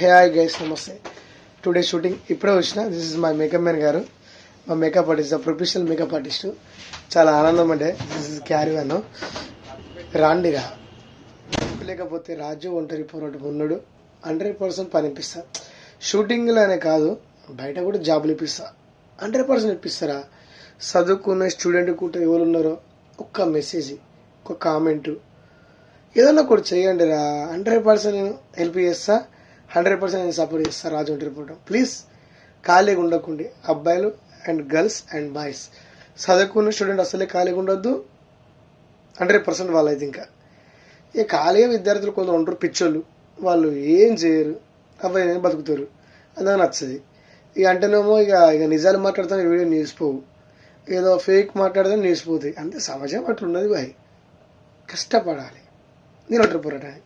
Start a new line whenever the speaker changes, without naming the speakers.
హే hi guys నమస్తే. Today shooting ఇప్పుడే వచ్చిన. This is my makeup man గారు. మా makeup artist professional makeup artist చాలా ఆనందం అంటే దిస్ ఇస్ క్యారీ వ్యాన్ రాండిరా. లేకపోతే రాజు ఒంటరి పోరాటం ఉన్నాడు. హండ్రెడ్ పర్సెంట్ పని ఇప్పిస్తా షూటింగ్లో అనే కాదు బయట కూడా జాబులు ఇప్పిస్తా. హండ్రెడ్ పర్సెంట్ ఇప్పిస్తారా? చదువుకున్న స్టూడెంట్ కూడా ఎవరు ఉన్నారో ఒక్క మెసేజ్ ఒక కామెంటు ఏదన్నా ఒకటి చేయండి రా హండ్రెడ్ పర్సెంట్ నేను హెల్ప్ చేస్తా. హండ్రెడ్ పర్సెంట్ నేను సపోర్ట్ చేస్తాను రాజు ఒంటరి ప్లీజ్ ఖాళీగా ఉండకండి. అబ్బాయిలు అండ్ గర్ల్స్ అండ్ బాయ్స్. చదువుకున్న స్టూడెంట్ అసలే ఖాళీగా ఉండొద్దు. హండ్రెడ్ పర్సెంట్ వాళ్ళైతే ఇంకా. ఇక ఖాళీగా విద్యార్థులు కొందరు ఉంటారు పిచ్చోళ్ళు. వాళ్ళు ఏం చేయరు. అబ్బాయి బతుకుతారు? అదే నచ్చది. ఇక అంటేనేమో ఇక ఇక నిజాలు మాట్లాడితే వీడియో నిలిచిపోవు ఏదో ఫేక్ మాట్లాడితే నిలిచిపోతాయి అంతే సమాజం అట్లున్నది బాయ్. కష్టపడాలి. నేను ఒంటరి పోరాటానికి